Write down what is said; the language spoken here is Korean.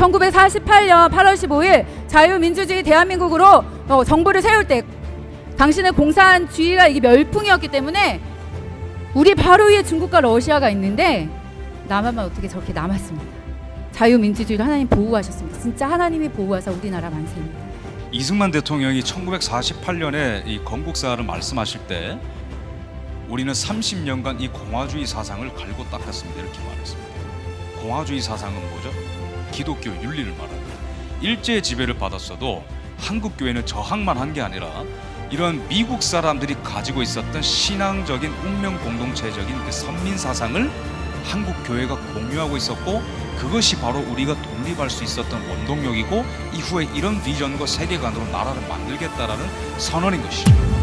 1948년 8월 15일 자유민주주의 대한민국으로 어, 정부를 세울 때 당신의 공산주의가 이게 멸풍이었기 때문에 우리 바로 위에 중국과 러시아가 있는데 남한만 어떻게 저렇게 남았습니다. 자유민주주의를 하나님 보호하셨습니다. 진짜 하나님이 보호하사 우리나라 만세입니다. 이승만 대통령이 1948년에 이 건국사를 말씀하실 때 우리는 30년간 이 공화주의 사상을 갈고 닦았습니다 이렇게 말했습니다. 공화주의 사상은 뭐죠? 기독교 윤리를 말합니다. 일제 지배를 받았어도 한국 교회는 저항만 한 게 아니라 이런 미국 사람들이 가지고 있었던 신앙적인 운명 공동체적인 그 선민 사상을 한국 교회가 공유하고 있었고 그것이 바로 우리가 독립할 수 있었던 원동력이고 이후에 이런 비전과 세계관으로 나라를 만들겠다라는 선언인 것이죠.